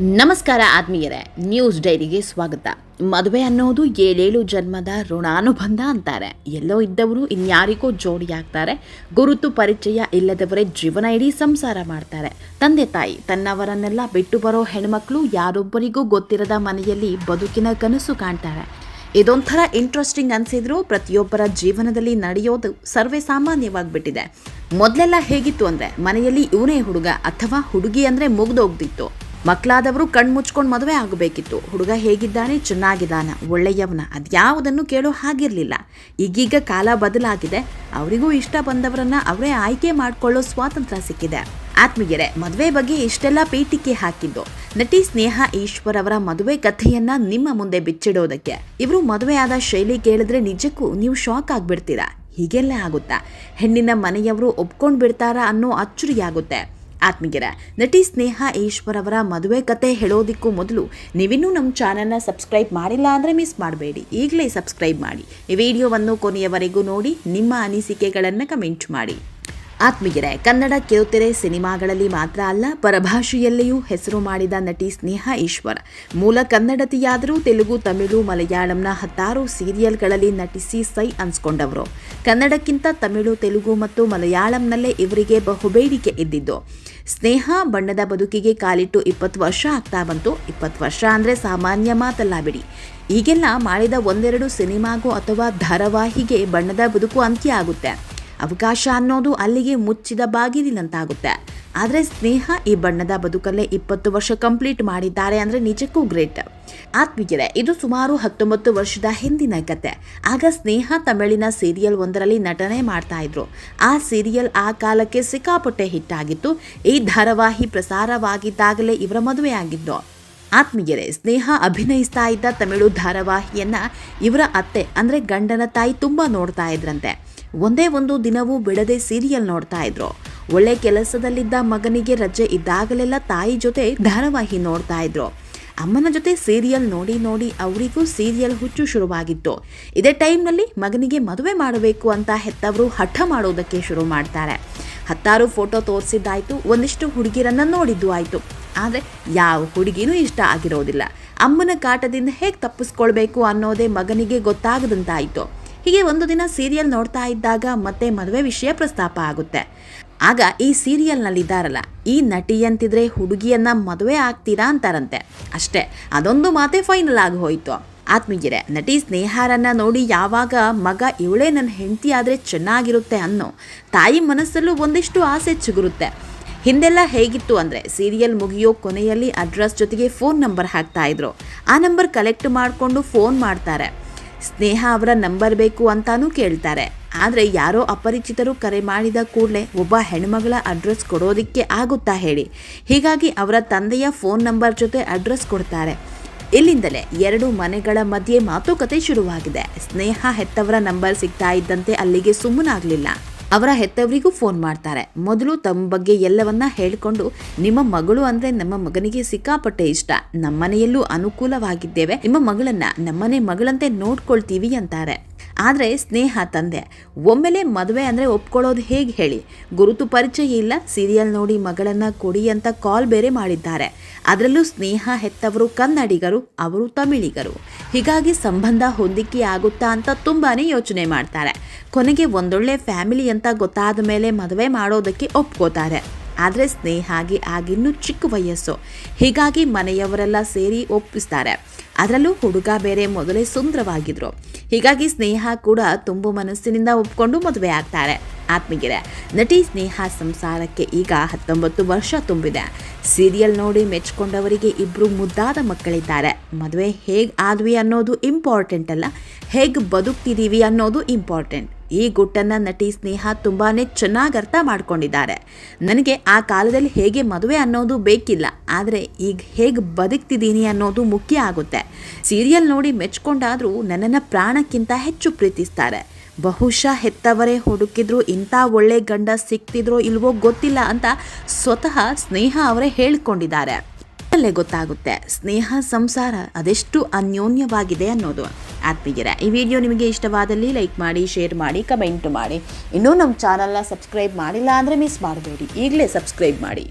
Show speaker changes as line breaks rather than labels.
ನಮಸ್ಕಾರ ಆತ್ಮೀಯರೇ ನ್ಯೂಸ್ ಡೈರಿಗೆ ಸ್ವಾಗತ. ಮದುವೆ ಅನ್ನೋದು ಏಳೇಳು ಜನ್ಮದ ಋಣಾನುಬಂಧ ಅಂತಾರೆ. ಎಲ್ಲೋ ಇದ್ದವರು ಇನ್ಯಾರಿಗೋ ಜೋಡಿಯಾಗ್ತಾರೆ ಗುರುತು ಪರಿಚಯ ಇಲ್ಲದವರೇ ಜೀವನ ಇಡೀ ಸಂಸಾರ ಮಾಡ್ತಾರೆ. ತಂದೆ ತಾಯಿ ತನ್ನವರನ್ನೆಲ್ಲ ಬಿಟ್ಟು ಬರೋ ಹೆಣ್ಮಕ್ಳು ಯಾರೊಬ್ಬರಿಗೂ ಗೊತ್ತಿರದ ಮನೆಯಲ್ಲಿ ಬದುಕಿನ ಕನಸು ಕಾಣ್ತಾರೆ. ಇದೊಂಥರ ಇಂಟ್ರೆಸ್ಟಿಂಗ್ ಅನಿಸಿದ್ರು ಪ್ರತಿಯೊಬ್ಬರ ಜೀವನದಲ್ಲಿ ನಡೆಯೋದು ಸರ್ವೇ ಸಾಮಾನ್ಯವಾಗಿಬಿಟ್ಟಿದೆ. ಮೊದಲೆಲ್ಲ ಹೇಗಿತ್ತು ಅಂದರೆ ಮನೆಯಲ್ಲಿ ಇವನೇ ಹುಡುಗ ಅಥವಾ ಹುಡುಗಿ ಅಂದರೆ ಮುಗ್ದೋಗ್ದಿತ್ತು ಮಕ್ಕಳಾದವರು ಕಣ್ಣು ಮುಚ್ಕೊಂಡು ಮದುವೆ ಆಗಬೇಕಿತ್ತು. ಹುಡುಗ ಹೇಗಿದ್ದಾನೆ, ಚೆನ್ನಾಗಿದ್ದಾನ, ಒಳ್ಳೆಯವನ, ಅದ್ಯಾವುದನ್ನು ಕೇಳೋ ಹಾಗಿರಲಿಲ್ಲ. ಈಗೀಗ ಕಾಲ ಬದಲಾಗಿದೆ. ಅವರಿಗೂ ಇಷ್ಟ ಬಂದವರನ್ನ ಅವರೇ ಆಯ್ಕೆ ಮಾಡಿಕೊಳ್ಳೋ ಸ್ವಾತಂತ್ರ್ಯ ಸಿಕ್ಕಿದೆ. ಆತ್ಮೀಯರೇ, ಮದುವೆ ಬಗ್ಗೆ ಇಷ್ಟೆಲ್ಲ ಪೀಠಿಕೆ ಹಾಕಿದ್ದು. ನಟಿ ಸ್ನೇಹ ಈಶ್ವರ್ ಅವರ ಮದುವೆ ಕಥೆಯನ್ನ ನಿಮ್ಮ ಮುಂದೆ ಬಿಚ್ಚಿಡೋದಕ್ಕೆ. ಇವರು ಮದುವೆಯಾದ ಶೈಲಿ ಕೇಳಿದ್ರೆ ನಿಜಕ್ಕೂ ನೀವು ಶಾಕ್ ಆಗ್ಬಿಡ್ತೀರಾ? ಹೀಗೆಲ್ಲ ಆಗುತ್ತಾ? ಹೆಣ್ಣಿನ ಮನೆಯವರು ಒಪ್ಕೊಂಡು ಬಿಡ್ತಾರಾ ಅನ್ನೋ ಅಚ್ಚರಿಯಾಗುತ್ತೆ. ಆತ್ಮೀಯರ, ನಟಿ ಸ್ನೇಹ ಈಶ್ವರ್ ಅವರ ಮದುವೆ ಕತೆ ಹೇಳೋದಿಕ್ಕೂ ಮೊದಲು ನೀವಿನ್ನೂ ನಮ್ಮ ಚಾನಲ್ನ ಸಬ್ಸ್ಕ್ರೈಬ್ ಮಾಡಿಲ್ಲ ಅಂದರೆ ಮಿಸ್ ಮಾಡಬೇಡಿ. ಈಗಲೇ ಸಬ್ಸ್ಕ್ರೈಬ್ ಮಾಡಿ. ಈ ವಿಡಿಯೋವನ್ನು ಕೊನೆಯವರೆಗೂ ನೋಡಿ, ನಿಮ್ಮ ಅನಿಸಿಕೆಗಳನ್ನು ಕಮೆಂಟ್ ಮಾಡಿ. ಆತ್ಮೀಯರೇ, ಕನ್ನಡ ಕಿರುತೆರೆ ಸಿನಿಮಾಗಳಲ್ಲಿ ಮಾತ್ರ ಅಲ್ಲ, ಪರಭಾಷೆಯಲ್ಲಿಯೂ ಹೆಸರು ಮಾಡಿದ ನಟಿ ಸ್ನೇಹ ಈಶ್ವರ್. ಮೂಲ ಕನ್ನಡತಿಯಾದರೂ ತೆಲುಗು, ತಮಿಳು, ಮಲಯಾಳಂನ ಹತ್ತಾರು ಸೀರಿಯಲ್ಗಳಲ್ಲಿ ನಟಿಸಿ ಸೈ ಅನ್ಸ್ಕೊಂಡವರು. ಕನ್ನಡಕ್ಕಿಂತ ತಮಿಳು, ತೆಲುಗು ಮತ್ತು ಮಲಯಾಳಂನಲ್ಲೇ ಇವರಿಗೆ ಬಹುಬೇಡಿಕೆ ಇದ್ದಿದ್ದು. ಸ್ನೇಹ ಬಣ್ಣದ ಬದುಕಿಗೆ ಕಾಲಿಟ್ಟು ಇಪ್ಪತ್ತು ವರ್ಷ ಆಗ್ತಾ ಬಂತು. ಇಪ್ಪತ್ತು ವರ್ಷ ಅಂದರೆ ಸಾಮಾನ್ಯ ಮಾತಲ್ಲ ಬಿಡಿ. ಈಗೆಲ್ಲ ಮಾಡಿದ ಒಂದೆರಡು ಸಿನಿಮಾಗೂ ಅಥವಾ ಧಾರಾವಾಹಿಗೆ ಬಣ್ಣದ ಬದುಕು ಅಂತ್ಯ ಆಗುತ್ತೆ. ಅವಕಾಶ ಅನ್ನೋದು ಅಲ್ಲಿಗೆ ಮುಚ್ಚಿದ ಬಾಗಿಲಿನಂತಾಗುತ್ತೆ. ಆದರೆ ಸ್ನೇಹ ಈ ಬಣ್ಣದ ಬದುಕಲ್ಲೇ ಇಪ್ಪತ್ತು ವರ್ಷ ಕಂಪ್ಲೀಟ್ ಮಾಡಿದ್ದಾರೆ ಅಂದರೆ ನಿಜಕ್ಕೂ ಗ್ರೇಟ್. ಆತ್ಮೀಯರೇ, ಇದು ಸುಮಾರು ಹತ್ತೊಂಬತ್ತು ವರ್ಷದ ಹಿಂದಿನ ಕತೆ. ಆಗ ಸ್ನೇಹ ತಮಿಳಿನ ಸೀರಿಯಲ್ ಒಂದರಲ್ಲಿ ನಟನೆ ಮಾಡ್ತಾ ಇದ್ರು. ಆ ಸೀರಿಯಲ್ ಆ ಕಾಲಕ್ಕೆ ಸಿಕ್ಕಾಪಟ್ಟೆ ಹಿಟ್ಟಾಗಿತ್ತು ಈ ಧಾರಾವಾಹಿ ಪ್ರಸಾರವಾಗಿದ್ದಾಗಲೇ ಇವರ ಮದುವೆ ಆಗಿದ್ದು. ಆತ್ಮೀಯರೇ, ಸ್ನೇಹ ಅಭಿನಯಿಸ್ತಾ ಇದ್ದ ತಮಿಳು ಧಾರಾವಾಹಿಯನ್ನ ಇವರ ಅತ್ತೆ ಅಂದ್ರೆ ಗಂಡನ ತಾಯಿ ತುಂಬಾ ನೋಡ್ತಾ ಇದ್ರಂತೆ. ಒಂದೇ ಒಂದು ದಿನವೂ ಬಿಡದೆ ಸೀರಿಯಲ್ ನೋಡ್ತಾ ಇದ್ರು. ಒಳ್ಳೆ ಕೆಲಸದಲ್ಲಿದ್ದ ಮಗನಿಗೆ ರಜೆ ಇದ್ದಾಗಲೆಲ್ಲ ತಾಯಿ ಜೊತೆ ಧಾರಾವಾಹಿ ನೋಡ್ತಾ ಇದ್ರು. ಅಮ್ಮನ ಜೊತೆ ಸೀರಿಯಲ್ ನೋಡಿ ನೋಡಿ ಅವರಿಗೂ ಸೀರಿಯಲ್ ಹುಚ್ಚು ಶುರುವಾಗಿತ್ತು. ಇದೇ ಟೈಮ್ನಲ್ಲಿ ಮಗನಿಗೆ ಮದುವೆ ಮಾಡಬೇಕು ಅಂತ ಹೆತ್ತವರು ಹಠ ಮಾಡೋದಕ್ಕೆ ಶುರು ಮಾಡ್ತಾರೆ. ಹತ್ತಾರು ಫೋಟೋ ತೋರಿಸಿದ್ದಾಯ್ತು, ಒಂದಿಷ್ಟು ಹುಡುಗಿರನ್ನ ನೋಡಿದ್ದು ಆಯಿತು. ಆದರೆ ಯಾವ ಹುಡುಗಿನೂ ಇಷ್ಟ ಆಗಿರೋದಿಲ್ಲ. ಅಮ್ಮನ ಕಾಟದಿಂದ ಹೇಗೆ ತಪ್ಪಿಸ್ಕೊಳ್ಬೇಕು ಅನ್ನೋದೇ ಮಗನಿಗೆ ಗೊತ್ತಾಗದಂತಾಯಿತು. ಹೀಗೆ ಒಂದು ದಿನ ಸೀರಿಯಲ್ ನೋಡ್ತಾ ಇದ್ದಾಗ ಮತ್ತೆ ಮದುವೆ ವಿಷಯ ಪ್ರಸ್ತಾಪ ಆಗುತ್ತೆ. ಆಗ ಈ ಸೀರಿಯಲ್ನಲ್ಲಿದ್ದಾರಲ್ಲ ಈ ನಟಿ ಅಂತಿದ್ರೆ ಹುಡುಗಿಯನ್ನ ಮದುವೆ ಆಗ್ತೀರಾ ಅಂತಾರಂತೆ. ಅಷ್ಟೇ, ಅದೊಂದು ಮಾತೆ ಫೈನಲ್ ಆಗಿ ಹೋಯಿತು. ಆತ್ಮೀಗಿರೆ ನಟಿ ಸ್ನೇಹಾರನ್ನ ನೋಡಿ ಯಾವಾಗ ಮಗ ಇವಳೇ ನನ್ನ ಹೆಂಡತಿ ಆದರೆ ಚೆನ್ನಾಗಿರುತ್ತೆ ಅನ್ನೋ ತಾಯಿ ಮನಸ್ಸಲ್ಲೂ ಒಂದಿಷ್ಟು ಆಸೆ ಚಿಗುರುತ್ತೆ. ಹಿಂದೆಲ್ಲ ಹೇಗಿತ್ತು ಅಂದರೆ ಸೀರಿಯಲ್ ಮುಗಿಯೋ ಕೊನೆಯಲ್ಲಿ ಅಡ್ರೆಸ್ ಜೊತೆಗೆ ಫೋನ್ ನಂಬರ್ ಹಾಕ್ತಾ ಇದ್ರು. ಆ ನಂಬರ್ ಕಲೆಕ್ಟ್ ಮಾಡಿಕೊಂಡು ಫೋನ್ ಮಾಡ್ತಾರೆ. ಸ್ನೇಹ ಅವರ ನಂಬರ್ ಬೇಕು ಅಂತಾನೂ ಕೇಳ್ತಾರೆ. ಆದರೆ ಯಾರೋ ಅಪರಿಚಿತರು ಕರೆ ಮಾಡಿದ ಕೂಡಲೇ ಒಬ್ಬ ಹೆಣ್ಮಗಳ ಅಡ್ರೆಸ್ ಕೊಡೋದಿಕ್ಕೆ ಆಗುತ್ತಾ ಹೇಳಿ. ಹೀಗಾಗಿ ಅವರ ತಂದೆಯ ಫೋನ್ ನಂಬರ್ ಜೊತೆ ಅಡ್ರೆಸ್ ಕೊಡ್ತಾರೆ. ಇಲ್ಲಿಂದಲೇ ಎರಡು ಮನೆಗಳ ಮಧ್ಯೆ ಮಾತುಕತೆ ಶುರುವಾಗಿದೆ. ಸ್ನೇಹ ಹೆತ್ತವರ ನಂಬರ್ ಸಿಗ್ತಾ ಇದ್ದಂತೆ ಅಲ್ಲಿಗೆ ಸುಮ್ಮನಾಗಲಿಲ್ಲ. ಅವರ ಹೆತ್ತವರಿಗೂ ಫೋನ್ ಮಾಡ್ತಾರೆ. ಮೊದಲು ತಮ್ಮ ಬಗ್ಗೆ ಎಲ್ಲವನ್ನ ಹೇಳಿಕೊಂಡು, ನಿಮ್ಮ ಮಗಳು ಅಂದ್ರೆ ನಮ್ಮ ಮಗನಿಗೆ ಸಿಕ್ಕಾಪಟ್ಟೆ ಇಷ್ಟ. ನಮ್ಮನೆಯಲ್ಲೂ ಅನುಕೂಲವಾಗಿದ್ದೇವೆ. ನಿಮ್ಮ ಮಗಳನ್ನ ನಮ್ಮನೆ ಮಗಳಂತೆ ನೋಡ್ಕೊಳ್ತೀವಿ ಅಂತಾರೆ. ಆದರೆ ಸ್ನೇಹ ತಂದೆ, ಒಮ್ಮೆಲೆ ಮದುವೆ ಅಂದರೆ ಒಪ್ಕೊಳ್ಳೋದು ಹೇಗೆ ಹೇಳಿ? ಗುರುತು ಪರಿಚಯ ಇಲ್ಲ ಸೀರಿಯಲ್ ನೋಡಿ ಮಗಳನ್ನು ಕೊಡಿ ಅಂತ ಕಾಲ್ ಬೇರೆ ಮಾಡಿದ್ದಾರೆ. ಅದರಲ್ಲೂ ಸ್ನೇಹ ಹೆತ್ತವರು ಕನ್ನಡಿಗರು, ಅವರು ತಮಿಳಿಗರು. ಹೀಗಾಗಿ ಸಂಬಂಧ ಹೊಂದಿಕೆ ಆಗುತ್ತಾ ಅಂತ ತುಂಬಾ ಯೋಚನೆ ಮಾಡ್ತಾರೆ. ಕೊನೆಗೆ ಒಂದೊಳ್ಳೆ ಫ್ಯಾಮಿಲಿ ಅಂತ ಗೊತ್ತಾದ ಮೇಲೆ ಮದುವೆ ಮಾಡೋದಕ್ಕೆ ಒಪ್ಕೋತಾರೆ. ಆದರೆ ಸ್ನೇಹಾಗಿ ಆಗಿನ್ನೂ ಚಿಕ್ಕ ವಯಸ್ಸು. ಹೀಗಾಗಿ ಮನೆಯವರೆಲ್ಲ ಸೇರಿ ಒಪ್ಪಿಸ್ತಾರೆ. ಅದರಲ್ಲೂ ಹುಡುಗ ಬೇರೆ ಮೊದಲೇ ಸುಂದರವಾಗಿದ್ರು. ಹೀಗಾಗಿ ಸ್ನೇಹ ಕೂಡ ತುಂಬು ಮನಸ್ಸಿನಿಂದ ಒಪ್ಕೊಂಡು ಮದುವೆ ಆಗ್ತಾರೆ. ಆತ್ಮೀಗೆರೆ ನಟಿ ಸ್ನೇಹ ಸಂಸಾರಕ್ಕೆ ಈಗ ಹತ್ತೊಂಬತ್ತು ವರ್ಷ ತುಂಬಿದೆ. ಸೀರಿಯಲ್ ನೋಡಿ ಮೆಚ್ಕೊಂಡವರಿಗೆ ಇಬ್ಬರು ಮುದ್ದಾದ ಮಕ್ಕಳಿದ್ದಾರೆ. ಮದುವೆ ಹೇಗೆ ಆದ್ವಿ ಅನ್ನೋದು ಇಂಪಾರ್ಟೆಂಟ್ ಅಲ್ಲ, ಹೇಗೆ ಬದುಕ್ತಿದ್ದೀವಿ ಅನ್ನೋದು ಇಂಪಾರ್ಟೆಂಟ್ ಈ ಗುಟ್ಟನ್ನು ನಟಿ ಸ್ನೇಹ ತುಂಬಾ ಚೆನ್ನಾಗಿ ಅರ್ಥ ಮಾಡ್ಕೊಂಡಿದ್ದಾರೆ. ನನಗೆ ಆ ಕಾಲದಲ್ಲಿ ಹೇಗೆ ಮದುವೆ ಅನ್ನೋದು ಬೇಕಿಲ್ಲ, ಆದರೆ ಈಗ ಹೇಗೆ ಬದುಕ್ತಿದ್ದೀನಿ ಅನ್ನೋದು ಮುಖ್ಯ ಆಗುತ್ತೆ. ಸೀರಿಯಲ್ ನೋಡಿ ಮೆಚ್ಕೊಂಡಾದರೂ ನನ್ನನ್ನು ಪ್ರಾಣಕ್ಕಿಂತ ಹೆಚ್ಚು ಪ್ರೀತಿಸ್ತಾರೆ. ಬಹುಶಃ ಹೆತ್ತವರೇ ಹುಡುಕಿದ್ರು, ಇಂಥ ಒಳ್ಳೆ ಗಂಡ ಸಿಕ್ತಿದ್ರೋ ಇಲ್ವೋ ಗೊತ್ತಿಲ್ಲ ಅಂತ ಸ್ವತಃ ಸ್ನೇಹ ಅವರೇ ಹೇಳಿಕೊಂಡಿದ್ದಾರೆ. ಅಲ್ಲೇ ಗೊತ್ತಾಗುತ್ತೆ, ಸ್ನೇಹ ಸಂಸಾರ ಅದೆಷ್ಟು ಅನ್ಯೋನ್ಯವಾಗಿದೆ ಅನ್ನೋದು. ಆತ್ಮೀಯರ, ಈ ವಿಡಿಯೋ ನಿಮಗೆ ಇಷ್ಟವಾದಲ್ಲಿ ಲೈಕ್ ಮಾಡಿ, ಶೇರ್ ಮಾಡಿ, ಕಮೆಂಟ್ ಮಾಡಿ. ಇನ್ನೂ ನಮ್ಮ ಚಾನಲ್ನ ಸಬ್ಸ್ಕ್ರೈಬ್ ಮಾಡಿಲ್ಲ ಅಂದರೆ ಮಿಸ್ ಮಾಡಬೇಡಿ. ಈಗಲೇ ಸಬ್ಸ್ಕ್ರೈಬ್ ಮಾಡಿ.